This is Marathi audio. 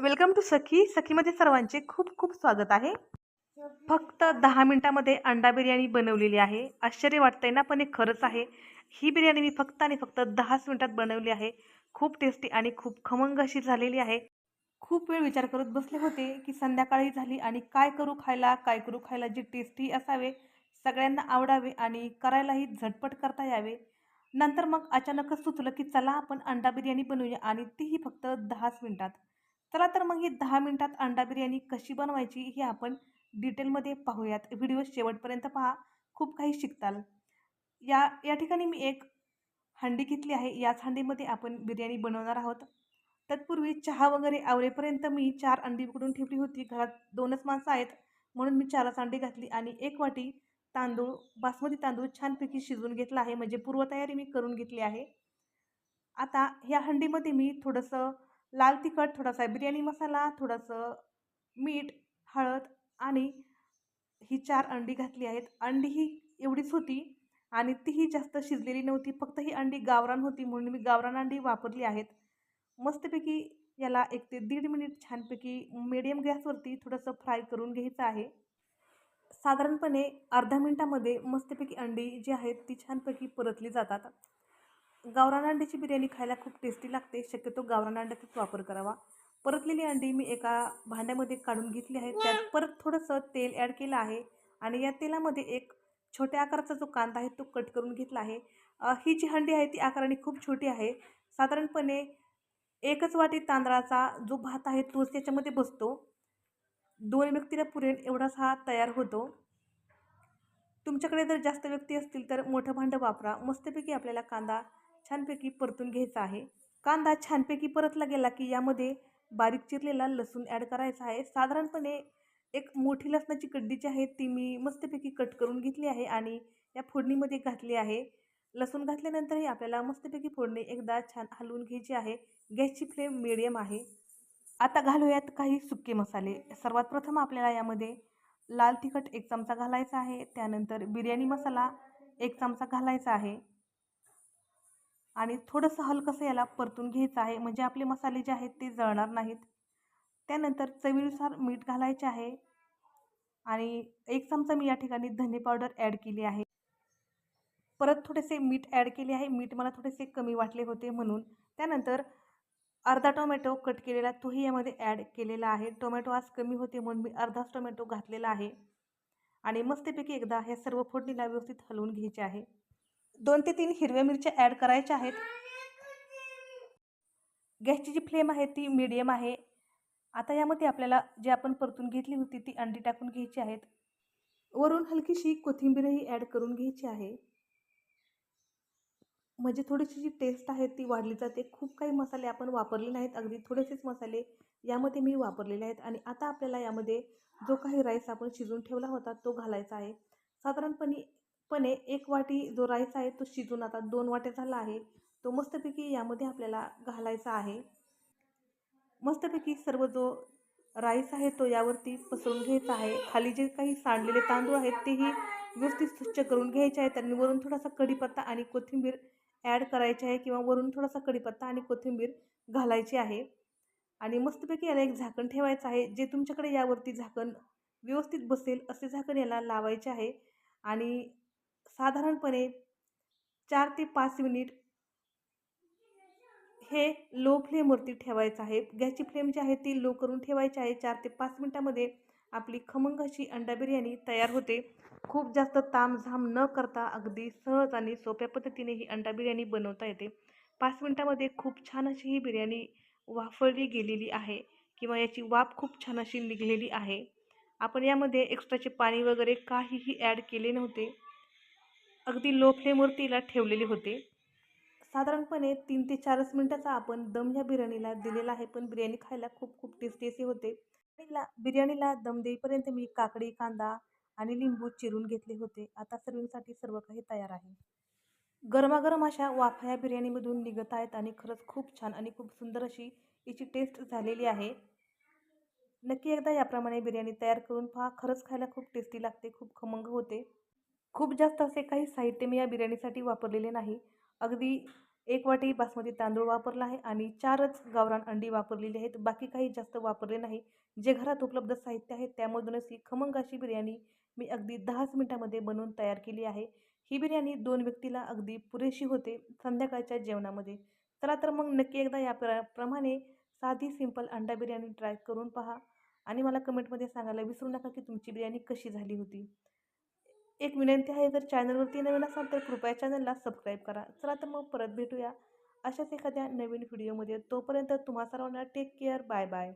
वेलकम टू सखी. सखीमध्ये सर्वांचे खूप खूप स्वागत आहे. फक्त दहा मिनिटामध्ये अंडा बिर्याणी बनवलेली आहे. आश्चर्य वाटतंय ना पण हे खरंच आहे. ही बिर्याणी मी फक्त आणि फक्त दहाच मिनिटात बनवली आहे. खूप टेस्टी आणि खूप खमंग अशी झालेली आहे. खूप वेळ विचार करत बसले होते की संध्याकाळी झाली आणि काय करू खायला काय करू खायला जे टेस्टी असावे सगळ्यांना आवडावे आणि करायलाही झटपट करता यावे. नंतर मग अचानकच सुचलं की चला आपण अंडा बिर्याणी बनवूया आणि तीही फक्त दहाच मिनिटात. चला तर मग ही दहा मिनिटात अंडा बिर्याणी कशी बनवायची हे आपण डिटेलमध्ये पाहूयात. व्हिडिओ शेवटपर्यंत पहा. खूप काही शिकताल. या या ठिकाणी मी एक हंडी घेतली आहे. याच हंडीमध्ये आपण बिर्याणी बनवणार आहोत. तत्पूर्वी चहा वगैरे आवरेपर्यंत मी चार अंडी उकडून ठेवली होती. घरात दोनच माणसं आहेत. म्हणून मी चारच अंडी घातली आणि एक वाटी तांदूळ बासमती तांदूळ छानपैकी शिजवून घेतला आहे. म्हणजे पूर्वतयारी मी करून घेतली आहे. आता ह्या हंडीमध्ये मी थोडंसं लाल तिखट थोडासा बिर्याणी मसाला थोडंसं मीठ हळद आणि ही चार अंडी घातली आहेत. अंडी ही एवढीच होती आणि तीही जास्त शिजलेली नव्हती. फक्त ही अंडी गावरान होती म्हणून मी गावरान अंडी वापरली आहेत. मस्तपैकी याला एक ते दीड मिनिट छानपैकी मिडियम गॅसवरती थोडंसं फ्राय करून घ्यायचं आहे. साधारणपणे अर्धा मिनटामध्ये मस्तपैकी अंडी जी आहेत ती छानपैकी परतली जातात. गावरान अंड्याची बिर्याणी खायला खूप टेस्टी लागते. शक्यतो गावरान अंड्याचाच वापर करावा. परतलेली अंडी मी एका भांड्यामध्ये काढून घेतली आहे. त्यात परत थोडंसं तेल ॲड केलं आहे. आणि या तेलामध्ये एक छोट्या आकाराचा जो कांदा आहे तो कट करून घेतला आहे. ही जी हंडी आहे ती आकाराने खूप छोटी आहे. साधारणपणे एकच वाटी तांदळाचा जो भात आहे तोच त्याच्यामध्ये बसतो. दोन व्यक्तीला पुरेल एवढाच हा तयार होतो. तुमच्याकडे जर जास्त व्यक्ती असतील तर मोठं भांडं वापरा. मस्तपैकी आपल्याला कांदा छानपैकी परतून घ्यायचा आहे. कांदा छानपैकी परतला गेला की यामध्ये बारीक चिरलेला लसूण ॲड करायचा आहे. साधारणपणे एक मोठी लसणाची कड्डी जी आहे ती मी मस्तपैकी कट करून घेतली आहे आणि या फोडणीमध्ये घातली आहे. लसूण घातल्यानंतरही आपल्याला मस्तपैकी फोडणी एकदा छान हलवून घ्यायची आहे. गॅसची फ्लेम मिडियम आहे. आता घालूयात काही सुके मसाले. सर्वात प्रथम आपल्याला यामध्ये लाल तिखट एक चमचा घालायचा आहे. त्यानंतर बिर्याणी मसाला एक चमचा घालायचा आहे. आणि थोडंसं हलकंसं याला परतून घ्यायचं आहे. म्हणजे आपले मसाले जे आहेत ते जळणार नाहीत. त्यानंतर चवीनुसार मीठ घालायचे आहे. आणि एक चमचा मी या ठिकाणी धने पावडर ॲड केली आहे. परत थोडेसे मीठ ॲड केले आहे. मीठ मला थोडेसे कमी वाटले होते म्हणून. त्यानंतर अर्धा टोमॅटो कट केलेला तोही यामध्ये ॲड केलेला आहे. टोमॅटो आज कमी होते म्हणून मी अर्धाच टोमॅटो घातलेला आहे. आणि मस्तपैकी एकदा हे सर्व फोडणीला व्यवस्थित हलवून घ्यायचे आहे. दोन ते तीन हिरव्या मिरच्या ॲड करायच्या आहेत. गॅसची जी फ्लेम आहे ती मीडियम आहे. आता यामध्ये आपल्याला जे आपण परतून घेतली होती ती अंडी टाकून घ्यायची आहेत. वरून हलकीशी कोथिंबीरही ॲड करून घ्यायची आहे. म्हणजे थोडीशी जी टेस्ट आहे ती वाढली जाते. खूप काही मसाले आपण वापरले नाहीत. अगदी थोडेसेच मसाले यामध्ये मी वापरलेले आहेत. आणि आता आपल्याला यामध्ये जो काही राईस आपण शिजून ठेवला होता तो घालायचा आहे. साधारणपणे पण एक वाटी जो राईस आहे तो शिजून आता दोन वाट्या झाला आहे. तो मस्तपैकी यामध्ये आपल्याला घालायचा आहे. मस्तपैकी सर्व जो राईस आहे तो यावरती पसरून घ्यायचा आहे. खाली जे काही सांडलेले तांदूळ आहेत तेही व्यवस्थित स्वच्छ करून घ्यायचे आहेत आणि वरून थोडासा कढीपत्ता आणि कोथिंबीर ॲड करायची आहे किंवा वरून थोडासा कढीपत्ता आणि कोथिंबीर घालायची आहे. आणि मस्तपैकी याला एक झाकण ठेवायचं आहे. जे तुमच्याकडे यावरती झाकण व्यवस्थित बसेल असे झाकण याला लावायचे आहे. आणि साधारणपणे चार ते पाच मिनिट हे लो फ्लेमवरती ठेवायचं आहे. गॅसची फ्लेम जी आहे ती लो करून ठेवायची आहे. चार ते पाच मिनटामध्ये आपली खमंग अशी अंडा बिर्याणी तयार होते. खूप जास्त तामझाम न करता अगदी सहज आणि सोप्या पद्धतीने ही अंडा बिर्याणी बनवता येते. पाच मिनटामध्ये खूप छान अशी ही बिर्याणी वाफळली गेलेली आहे किंवा याची वाफ खूप छान अशी निघलेली आहे. आपण यामध्ये एक्स्ट्राचे पाणी वगैरे काहीही ॲड केले नव्हते. अगदी लो फ्लेमवरती तिला ठेवलेले होते. साधारणपणे तीन ते चारच मिनटाचा आपण दम ह्या बिर्याणीला दिलेला आहे पण बिर्याणी खायला खूप खूप टेस्टी असे होते. बिर्याणीला बिर्याणीला दम देईपर्यंत मी काकडी कांदा आणि लिंबू चिरून घेतले होते. आता सर्विंगसाठी सर्व काही तयार आहे. गरमागरम अशा वाफा या बिर्याणीमधून निघत आहेत आणि खरंच खूप छान आणि खूप सुंदर अशी याची टेस्ट झालेली आहे. नक्की एकदा याप्रमाणे बिर्याणी तयार करून पहा. खरंच खायला खूप टेस्टी लागते खूप खमंग होते. खूप जास्त असे काही साहित्य मी या बिर्याणीसाठी वापरलेले नाही. अगदी एक वाटी बासमती तांदूळ वापरला आहे आणि चारच गावरान अंडी वापरलेली आहेत. बाकी काही जास्त वापरले नाही. जे घरात उपलब्ध साहित्य आहे त्यामधूनच ही खमंग अशी बिर्याणी मी अगदी दहाच मिनटामध्ये बनवून तयार केली आहे. ही बिर्याणी दोन व्यक्तीला अगदी पुरेशी होते संध्याकाळच्या जेवणामध्ये. चला तर मग नक्की एकदा या प्र प्रमाणे साधी सिंपल अंडा बिर्याणी ट्राय करून पहा. आणि मला कमेंटमध्ये सांगायला विसरू नका की तुमची बिर्याणी कशी झाली होती. एक विनंती आहे जर चॅनलवरती नवीन असाल तर कृपया चॅनलला सबस्क्राईब करा. चला तर मग परत भेटूया अशाच एखाद्या नवीन व्हिडिओमध्ये. तोपर्यंत तुम्हा सर्वांना टेक केअर बाय बाय